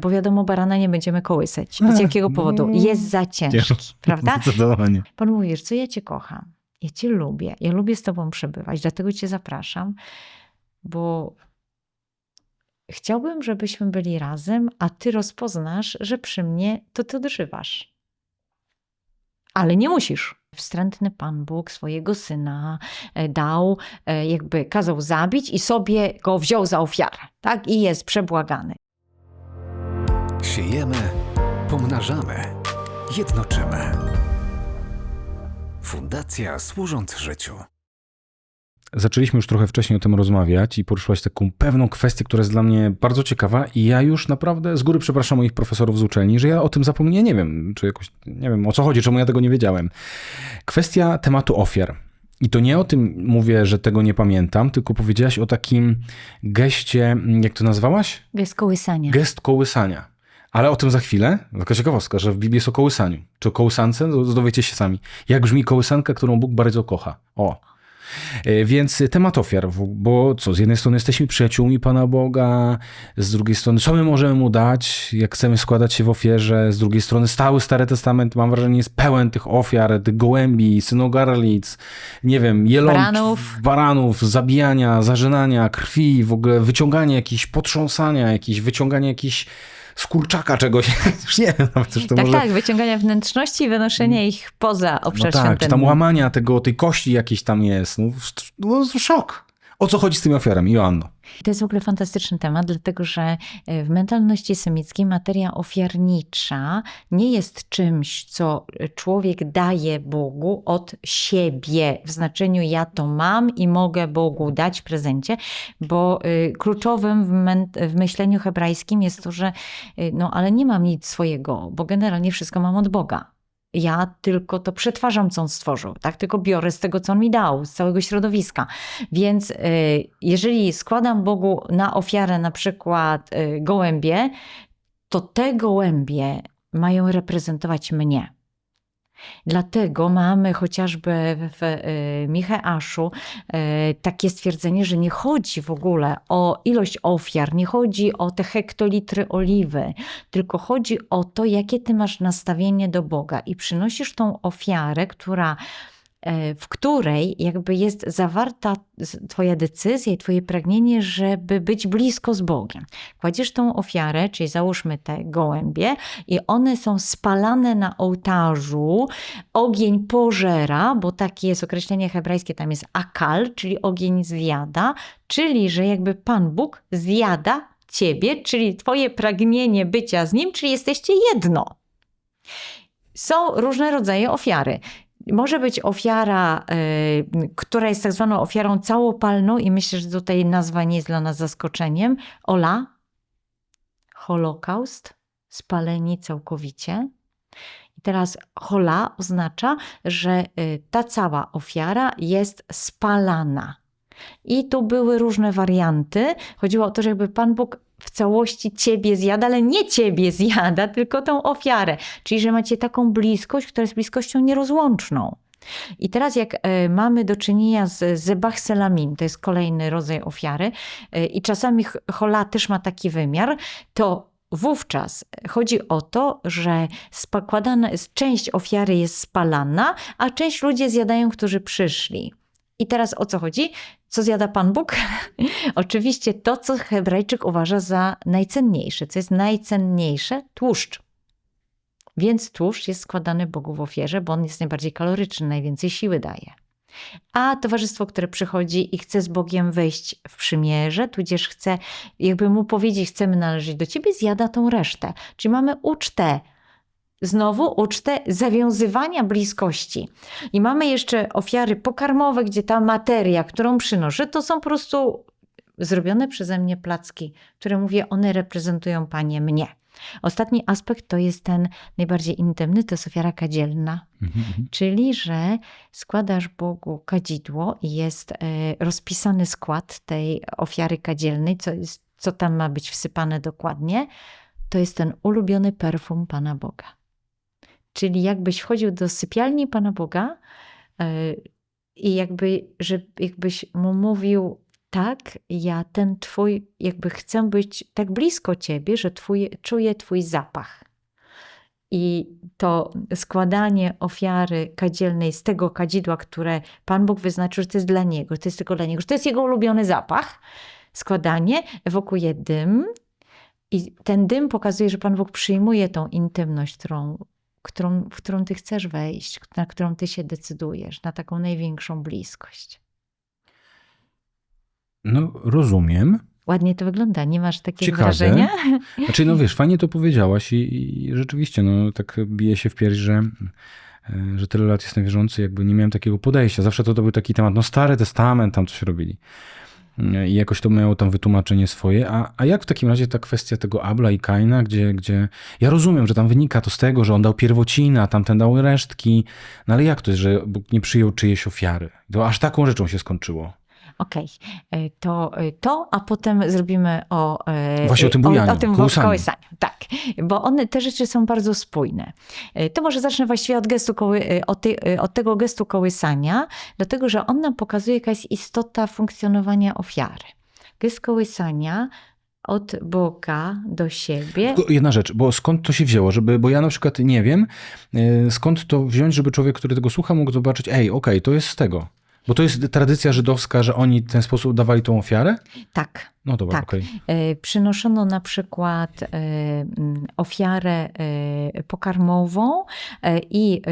bo wiadomo, barana nie będziemy kołysać. Z jakiego powodu? Jest za ciężki, prawda? Zdecydowanie. Pan mówi, wiesz co, ja cię kocham, ja cię lubię, ja lubię z tobą przebywać, dlatego cię zapraszam, bo chciałbym, żebyśmy byli razem, a ty rozpoznasz, że przy mnie to ty odżywasz. Ale nie musisz. Wstrętny Pan Bóg swojego syna e, dał, e, jakby kazał zabić i sobie go wziął za ofiarę, tak? I jest przebłagany. Siejemy, pomnażamy, jednoczymy. Fundacja służąc życiu. Zaczęliśmy już trochę wcześniej o tym rozmawiać i poruszyłaś taką pewną kwestię, która jest dla mnie bardzo ciekawa i ja już naprawdę z góry przepraszam moich profesorów z uczelni, że ja o tym zapomniałem, nie wiem, czy jakoś, nie wiem o co chodzi, czemu ja tego nie wiedziałem. Kwestia tematu ofiar. I to nie o tym mówię, że tego nie pamiętam, tylko powiedziałaś o takim geście, jak to nazwałaś? Jest kołysanie. Gest kołysania. Ale o tym za chwilę. Taka ciekawostka, że w Biblii jest o kołysaniu. Czy o kołysance? Dowiecie się sami. Jak brzmi kołysanka, którą Bóg bardzo kocha. O. E, Więc temat ofiar, bo co, z jednej strony jesteśmy przyjaciółmi Pana Boga, z drugiej strony co my możemy Mu dać, jak chcemy składać się w ofierze, z drugiej strony stały Stary Testament, mam wrażenie, jest pełen tych ofiar, tych gołębi, synogarlic, nie wiem, jelonki, Baranów. baranów, zabijania, zarzynania, krwi, w ogóle wyciąganie jakichś, potrząsania, jakieś wyciąganie jakichś z kurczaka czegoś, już nie wiem nawet, czy to tak, może... tak, wyciągania wnętrzności i wynoszenie ich poza obszar No tak, czy świątynny. tam łamania tego, tej kości jakiejś tam jest. No, no szok. O co chodzi z tymi ofiarami, Joanno? To jest w ogóle fantastyczny temat, dlatego że e, w mentalności semickiej materia ofiarnicza nie jest czymś, co człowiek daje Bogu od siebie, w znaczeniu ja to mam i mogę Bogu dać w prezencie, bo y, kluczowym w, w myśleniu hebrajskim jest to, że y, no ale nie mam nic swojego, bo generalnie wszystko mam od Boga. Ja tylko to przetwarzam, co on stworzył, tak? Tylko biorę z tego, co on mi dał, z całego środowiska. Więc y, jeżeli składam Bogu na ofiarę na przykład y, gołębie, to te gołębie mają reprezentować mnie. Dlatego mamy chociażby w y, Micheaszu y, takie stwierdzenie, że nie chodzi w ogóle o ilość ofiar, nie chodzi o te hektolitry oliwy, tylko chodzi o to, jakie ty masz nastawienie do Boga i przynosisz tą ofiarę, która w której jakby jest zawarta Twoja decyzja i Twoje pragnienie, żeby być blisko z Bogiem. Kładziesz tą ofiarę, czyli załóżmy te gołębie, i one są spalane na ołtarzu. Ogień pożera, bo takie jest określenie hebrajskie, tam jest akal, czyli ogień zjada, czyli że jakby Pan Bóg zjada Ciebie, czyli Twoje pragnienie bycia z Nim, czyli jesteście jedno. Są różne rodzaje ofiary. Może być ofiara, y, która jest tak zwaną ofiarą całopalną, i myślę, że tutaj nazwa nie jest dla nas zaskoczeniem. Ola, Holokaust, spalenie całkowicie. I teraz hola oznacza, że y, ta cała ofiara jest spalana. I tu były różne warianty. Chodziło o to, że jakby Pan Bóg w całości ciebie zjada, ale nie ciebie zjada, tylko tą ofiarę. Czyli, że macie taką bliskość, która jest bliskością nierozłączną. I teraz jak e, mamy do czynienia z zebach selamim, to jest kolejny rodzaj ofiary e, i czasami ch- chola też ma taki wymiar, to wówczas chodzi o to, że część ofiary jest spalana, a część ludzie zjadają, którzy przyszli. I teraz o co chodzi? Co zjada Pan Bóg? Oczywiście to, co Hebrajczyk uważa za najcenniejsze. Co jest najcenniejsze? Tłuszcz. Więc tłuszcz jest składany Bogu w ofierze, bo on jest najbardziej kaloryczny, najwięcej siły daje. A towarzystwo, które przychodzi i chce z Bogiem wejść w przymierze, tudzież chce, jakby mu powiedzieć, chcemy należeć do ciebie, zjada tą resztę. Czyli mamy ucztę. Znowu ucztę zawiązywania bliskości. I mamy jeszcze ofiary pokarmowe, gdzie ta materia, którą przynoszę, to są po prostu zrobione przeze mnie placki, które mówię, one reprezentują Panie mnie. Ostatni aspekt to jest ten najbardziej intymny, to jest ofiara kadzielna. Czyli, że składasz Bogu kadzidło i jest e, rozpisany skład tej ofiary kadzielnej, co, jest, co tam ma być wsypane dokładnie. To jest ten ulubiony perfum Pana Boga. Czyli jakbyś wchodził do sypialni Pana Boga e, i jakby, że, jakbyś mu mówił tak, ja ten twój, jakby chcę być tak blisko ciebie, że twój, czuję twój zapach. I to składanie ofiary kadzielnej z tego kadzidła, które Pan Bóg wyznaczył, że to jest dla Niego, to jest tylko dla Niego, że to jest Jego ulubiony zapach, składanie ewokuje dym i ten dym pokazuje, że Pan Bóg przyjmuje tą intymność, którą, którą, w którą Ty chcesz wejść, na którą Ty się decydujesz, na taką największą bliskość. No, rozumiem. Ładnie to wygląda, nie masz takiego Ciekawe. wrażenia? Znaczy, no wiesz, fajnie to powiedziałaś i, i rzeczywiście, no tak bije się w pierś, że, e, że tyle lat jestem wierzący, jakby nie miałem takiego podejścia. Zawsze to, to był taki temat, no Stary Testament, tam coś robili. I jakoś to miało tam wytłumaczenie swoje. A, a jak w takim razie ta kwestia tego Abla i Kaina, gdzie, gdzie ja rozumiem, że tam wynika to z tego, że on dał pierwocina, tamten dał resztki, no ale jak to jest, że Bóg nie przyjął czyjejś ofiary? To aż taką rzeczą się skończyło. Okej, e, to, e, to, a potem zrobimy o, e, Właśnie o tym o, bujaniu, o tym wo- kołysaniu. Tak, bo one, te rzeczy są bardzo spójne. To może zacznę właściwie od, gestu koły, od, tej, od tego gestu kołysania, dlatego że on nam pokazuje, jaka jest istota funkcjonowania ofiary. Gest kołysania od Boga do siebie. Tylko jedna rzecz, bo skąd to się wzięło? Żeby, bo ja na przykład nie wiem, skąd to wziąć, żeby człowiek, który tego słucha, mógł zobaczyć, ej, okej, to jest z tego. Bo to jest tradycja żydowska, że oni w ten sposób dawali tą ofiarę? Tak, No dobra, Tak. okej. E, Przynoszono na przykład e, mm, ofiarę e, pokarmową i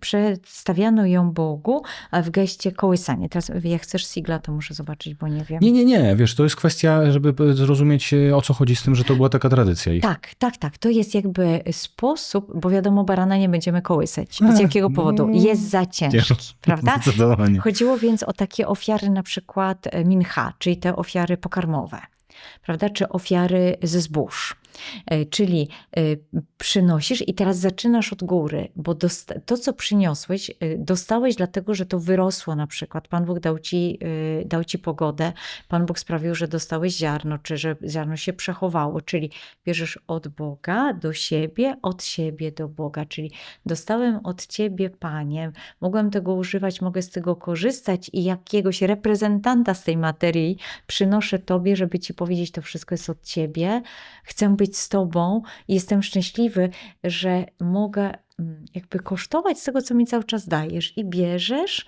przedstawiano ją Bogu w geście kołysania. Teraz jak chcesz sigla, to muszę zobaczyć, bo nie wiem. Nie, nie, nie, wiesz, to jest kwestia, żeby zrozumieć o co chodzi z tym, że to była taka tradycja ich. Tak, tak, tak. To jest jakby sposób, bo wiadomo, barana nie będziemy kołysać. Z jakiego powodu? no, Jest za ciężki, prawda? Zdecydowanie. Chodziło więc o takie ofiary na przykład mincha, czyli te ofiary pokarmowe, prawda? Czy ofiary ze zbóż. E, Czyli e, przynosisz i teraz zaczynasz od góry, bo to, co przyniosłeś, e, dostałeś dlatego, że to wyrosło na przykład. Pan Bóg dał ci, dał ci pogodę, Pan Bóg sprawił, że dostałeś ziarno, czy że ziarno się przechowało, czyli bierzesz od Boga do siebie, od siebie do Boga, czyli dostałem od Ciebie, Panie, mogłem tego używać, mogę z tego korzystać i jakiegoś reprezentanta z tej materii przynoszę Tobie, żeby Ci powiedzieć, to wszystko jest od Ciebie, chcę być z Tobą jestem szczęśliwy, że mogę mm, jakby kosztować z tego, co mi cały czas dajesz i bierzesz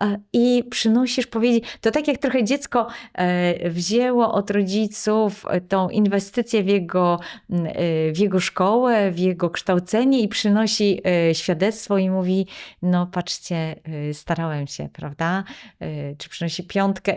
e, i przynosisz powiedzieć, to tak jak trochę dziecko e, wzięło od rodziców tą inwestycję w jego, m, e, w jego szkołę, w jego kształcenie i przynosi świadectwo i mówi, no patrzcie, starałem się, prawda? Czy przynosi piątkę,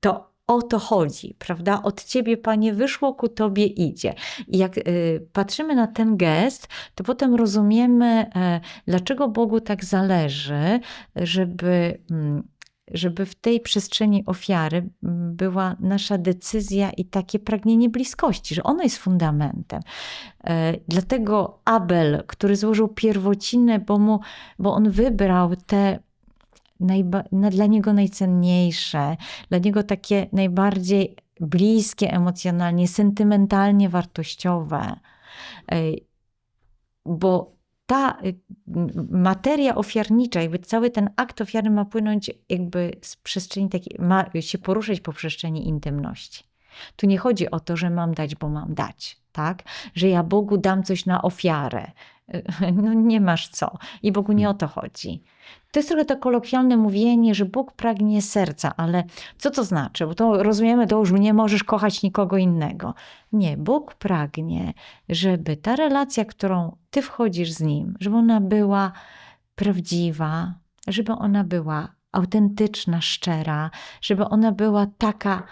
to o to chodzi, prawda? Od ciebie, panie, wyszło, ku tobie idzie. I jak y, patrzymy na ten gest, to potem rozumiemy, e, dlaczego Bogu tak zależy, żeby. mm, żeby w tej przestrzeni ofiary mm, była nasza decyzja i takie pragnienie bliskości, że ono jest fundamentem. E, Dlatego Abel, który złożył pierwocinę, bo, mu, bo on wybrał te najba- na, dla niego najcenniejsze, dla niego takie najbardziej bliskie emocjonalnie, sentymentalnie wartościowe. Bo ta y, materia ofiarnicza, jakby cały ten akt ofiary ma płynąć jakby z przestrzeni takiej, ma się poruszać po przestrzeni intymności. Tu nie chodzi o to, że mam dać, bo mam dać, tak? Że ja Bogu dam coś na ofiarę. No nie masz co. I Bogu nie o to chodzi. To jest trochę to kolokwialne mówienie, że Bóg pragnie serca, ale co to znaczy? Bo to rozumiemy, to już nie możesz kochać nikogo innego. Nie, Bóg pragnie, żeby ta relacja, którą ty wchodzisz z Nim, żeby ona była prawdziwa, żeby ona była autentyczna, szczera, żeby ona była taka,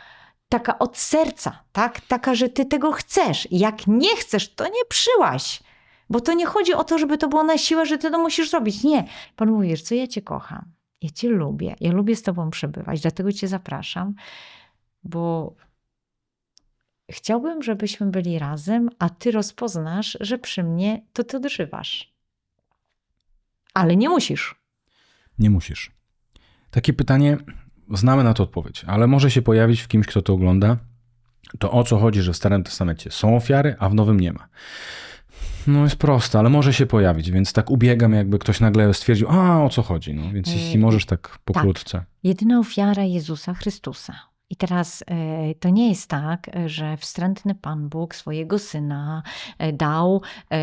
taka od serca, tak? Taka, że ty tego chcesz. Jak nie chcesz, to nie przyłaś. Bo to nie chodzi o to, żeby to było na siłę, że ty to musisz zrobić. Nie. Pan mówi, co, ja cię kocham. Ja cię lubię. Ja lubię z tobą przebywać, dlatego cię zapraszam, bo chciałbym, żebyśmy byli razem, a ty rozpoznasz, że przy mnie to ty odżywasz. Ale nie musisz. Nie musisz. Takie pytanie, znamy na to odpowiedź, ale może się pojawić w kimś, kto to ogląda. To o co chodzi, że w Starym Testamencie są ofiary, a w Nowym nie ma. No jest proste, ale może się pojawić, więc tak ubiegam, jakby ktoś nagle stwierdził, a o co chodzi. No, więc jeśli Yy, możesz tak pokrótce. Jedyna ofiara Jezusa Chrystusa. I teraz e, to nie jest tak, że wstrętny Pan Bóg swojego syna e, dał,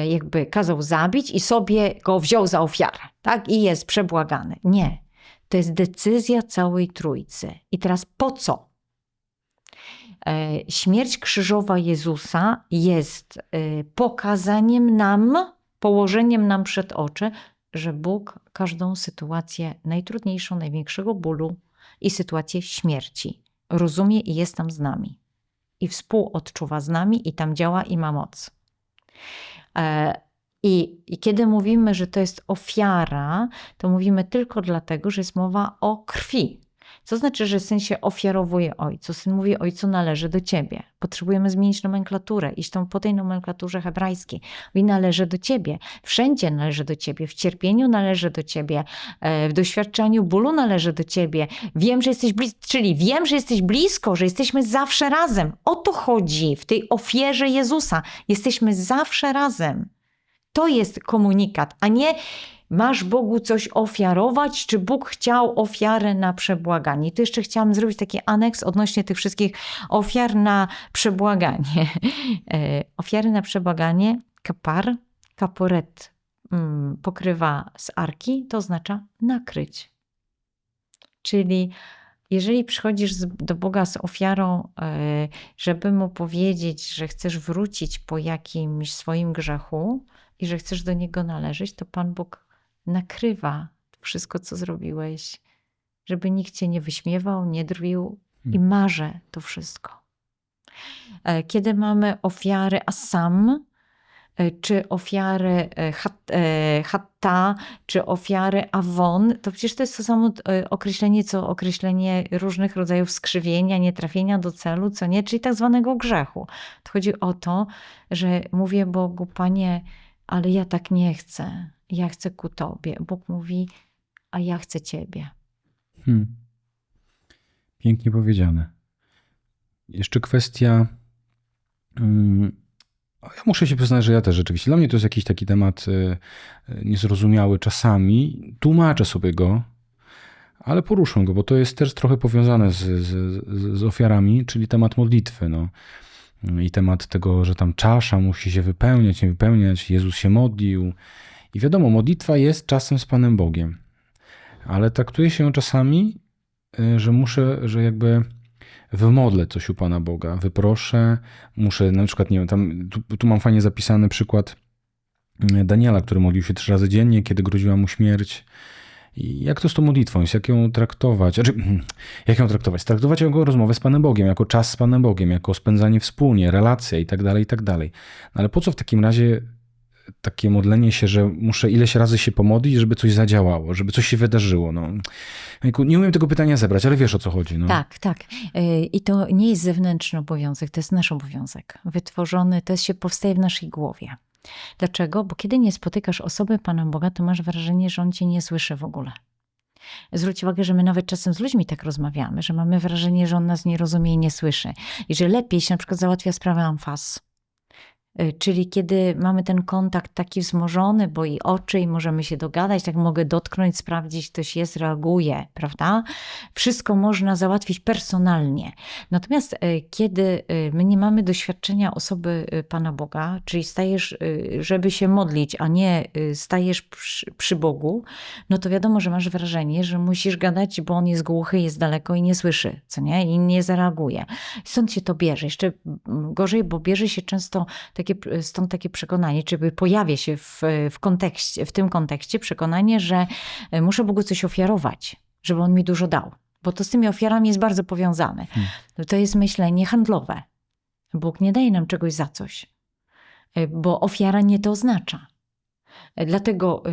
jakby kazał zabić i sobie go wziął za ofiarę, tak? I jest przebłagany. Nie. To jest decyzja całej trójcy. I teraz po co? E, Śmierć krzyżowa Jezusa jest e, pokazaniem nam, położeniem nam przed oczy, że Bóg każdą sytuację najtrudniejszą, największego bólu i sytuację śmierci rozumie i jest tam z nami. I współodczuwa z nami i tam działa i ma moc. E, I, I kiedy mówimy, że to jest ofiara, to mówimy tylko dlatego, że jest mowa o krwi. Co znaczy, że syn się ofiarowuje ojcu? Syn mówi ojcu należy do ciebie. Potrzebujemy zmienić nomenklaturę, iść tą po tej nomenklaturze hebrajskiej. Mówi należy do ciebie. Wszędzie należy do ciebie. W cierpieniu należy do ciebie. e, W doświadczeniu bólu należy do ciebie. Wiem, że jesteś blisko, czyli wiem, że jesteś blisko, że jesteśmy zawsze razem. O to chodzi w tej ofierze Jezusa. Jesteśmy zawsze razem. To jest komunikat, a nie masz Bogu coś ofiarować, czy Bóg chciał ofiarę na przebłaganie. I tu jeszcze chciałam zrobić taki aneks odnośnie tych wszystkich ofiar na przebłaganie. E, Ofiary na przebłaganie, kapar, kaporet mm, pokrywa z arki, to oznacza nakryć. Czyli jeżeli przychodzisz do Boga z ofiarą, e, żeby mu powiedzieć, że chcesz wrócić po jakimś swoim grzechu i że chcesz do niego należeć, to Pan Bóg nakrywa wszystko, co zrobiłeś, żeby nikt cię nie wyśmiewał, nie drwił i marze to wszystko. E, Kiedy mamy ofiary Asam, e, czy ofiary e, Hat- Hatta, czy ofiary Avon, to przecież to jest to samo określenie, co określenie różnych rodzajów skrzywienia, nietrafienia do celu, co nie, czyli tak zwanego grzechu. To chodzi o to, że mówię Bogu, Panie, ale ja tak nie chcę. Ja chcę ku Tobie. Bóg mówi, a ja chcę Ciebie. Hmm. Pięknie powiedziane. Jeszcze kwestia. mm, Ja muszę się przyznać, że ja też rzeczywiście. Dla mnie to jest jakiś taki temat y, y, niezrozumiały czasami. Tłumaczę sobie go, ale poruszę go, bo to jest też trochę powiązane z, z- z ofiarami, czyli temat modlitwy. No. I temat tego, że tam czasza musi się wypełniać, nie wypełniać. Jezus się modlił. I wiadomo, modlitwa jest czasem z Panem Bogiem. Ale traktuje się ją czasami y, że muszę, że jakby wymodlę coś u Pana Boga, wyproszę, muszę na przykład, nie wiem, tam, tu, tu mam fajnie zapisany przykład y, Daniela, który modlił się trzy razy dziennie, kiedy groziła mu śmierć. I jak to z tą modlitwą jest? Jak ją traktować? Znaczy, jak ją traktować? Traktować jako rozmowę z Panem Bogiem, jako czas z Panem Bogiem, jako spędzanie wspólnie, relacje i tak dalej, i tak dalej. No ale po co w takim razie takie modlenie się, że muszę ileś razy się pomodlić, żeby coś zadziałało, żeby coś się wydarzyło? No, nie umiem tego pytania zebrać, ale wiesz o co chodzi. No. Tak, tak. Y, I to nie jest zewnętrzny obowiązek, to jest nasz obowiązek. Wytworzony, to jest się powstaje w naszej głowie. Dlaczego? Bo kiedy nie spotykasz osoby Pana Boga, to masz wrażenie, że On cię nie słyszy w ogóle. Zwróć uwagę, że my nawet czasem z ludźmi tak rozmawiamy, że mamy wrażenie, że On nas nie rozumie i nie słyszy. I że lepiej się na przykład załatwia sprawę amfas. Y, Czyli kiedy mamy ten kontakt taki wzmożony, bo i oczy, i możemy się dogadać, tak mogę dotknąć, sprawdzić, ktoś jest, reaguje, prawda? Wszystko można załatwić personalnie. Natomiast y, kiedy y, my nie mamy doświadczenia osoby Pana Boga, czyli stajesz, żeby się modlić, a nie stajesz przy, przy Bogu, no to wiadomo, że masz wrażenie, że musisz gadać, bo on jest głuchy, jest daleko i nie słyszy, co nie? I nie zareaguje. Stąd się to bierze. Jeszcze mm, gorzej, bo bierze się często takie, stąd takie przekonanie, czy pojawia się w, w, kontekście, w tym kontekście przekonanie, że y, muszę Bogu coś ofiarować, żeby on mi dużo dał. Bo to z tymi ofiarami jest bardzo powiązane. To jest myślenie handlowe. Bóg nie daje nam czegoś za coś, y, bo ofiara nie to oznacza. Y, Dlatego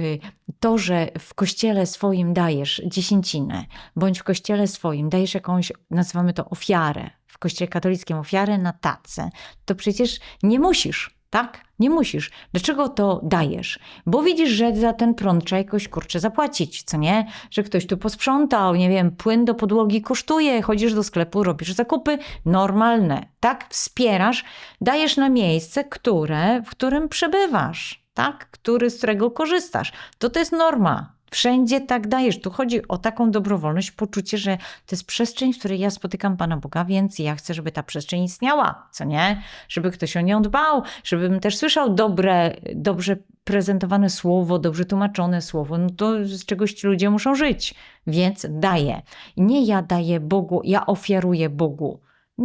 to, że w kościele swoim dajesz dziesięcinę, bądź w kościele swoim dajesz jakąś, nazywamy to ofiarę, kościele katolickim ofiarę na tacę, to przecież nie musisz, tak? Nie musisz. Dlaczego to dajesz? Bo widzisz, że za ten prąd trzeba jakoś kurczę zapłacić, co nie? Że ktoś tu posprzątał, nie wiem, płyn do podłogi kosztuje, chodzisz do sklepu, robisz zakupy normalne, tak? Wspierasz, dajesz na miejsce, które, w którym przebywasz, tak? Który, z którego korzystasz. To to jest norma. Wszędzie tak dajesz. Tu chodzi o taką dobrowolność, poczucie, że to jest przestrzeń, w której ja spotykam Pana Boga, więc ja chcę, żeby ta przestrzeń istniała, co nie? Żeby ktoś o nią dbał, żebym też słyszał dobre, dobrze prezentowane słowo, dobrze tłumaczone słowo. No to z czegoś ci ludzie muszą żyć, więc daję. Nie ja daję Bogu, ja ofiaruję Bogu.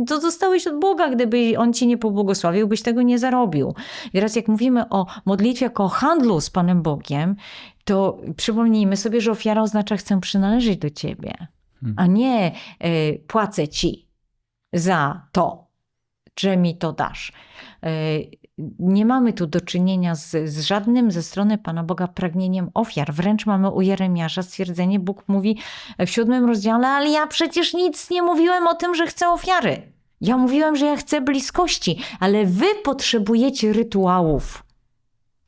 To dostałeś od Boga, gdyby On ci nie pobłogosławił, byś tego nie zarobił. I teraz jak mówimy o modlitwie jako o handlu z Panem Bogiem, to przypomnijmy sobie, że ofiara oznacza chcę przynależeć do Ciebie, a nie y, płacę Ci za to, że mi to dasz. Y, nie mamy tu do czynienia z, z żadnym ze strony Pana Boga pragnieniem ofiar. Wręcz mamy u Jeremiasza stwierdzenie, Bóg mówi w siódmym rozdziale, ale ja przecież nic nie mówiłem o tym, że chcę ofiary. Ja mówiłem, że ja chcę bliskości, ale wy potrzebujecie rytuałów.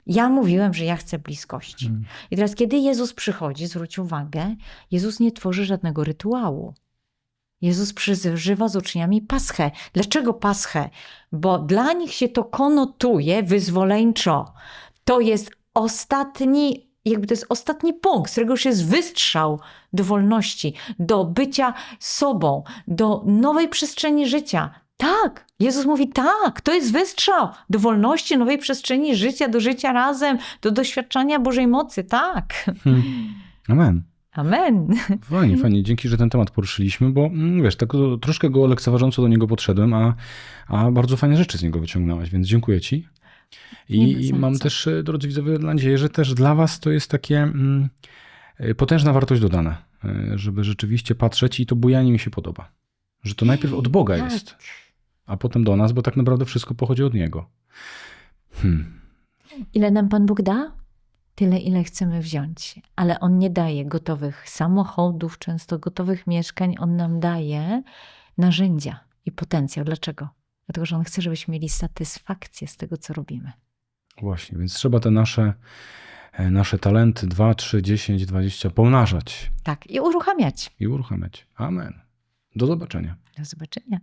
Ja mówiłem, że ja chcę bliskości. I teraz, kiedy Jezus przychodzi, zwróć uwagę, Jezus nie tworzy żadnego rytuału. Jezus przeżywa z uczniami paschę. Dlaczego paschę? Bo dla nich się to konotuje wyzwoleńczo. To jest ostatni, jakby to jest ostatni punkt, z którego już jest wystrzał do wolności, do bycia sobą, do nowej przestrzeni życia. Tak, Jezus mówi tak, to jest wystrzał do wolności, nowej przestrzeni życia, do życia razem, do doświadczania Bożej mocy. Tak. Amen. Amen. Fajnie, fajnie. Dzięki, że ten temat poruszyliśmy, bo mm, wiesz, tak troszkę go lekceważąco do niego podszedłem, a, a bardzo fajne rzeczy z niego wyciągnąłaś, więc dziękuję ci. I, i mam też, e, drodzy widzowie, nadzieję, że też dla was to jest takie mm, e, potężna wartość dodana, e, żeby rzeczywiście patrzeć i to bujanie mi się podoba. Że to najpierw od Boga Tak. jest, a potem do nas, bo tak naprawdę wszystko pochodzi od Niego. Hmm. Ile nam Pan Bóg da? Tyle, ile chcemy wziąć. Ale On nie daje gotowych samochodów, często gotowych mieszkań. On nam daje narzędzia i potencjał. Dlaczego? Dlatego, że On chce, żebyśmy mieli satysfakcję z tego, co robimy. Właśnie, więc trzeba te nasze, e, nasze talenty 2, 3, 10, 20 pomnażać Tak, i uruchamiać. i uruchamiać. Amen. Do zobaczenia. Do zobaczenia.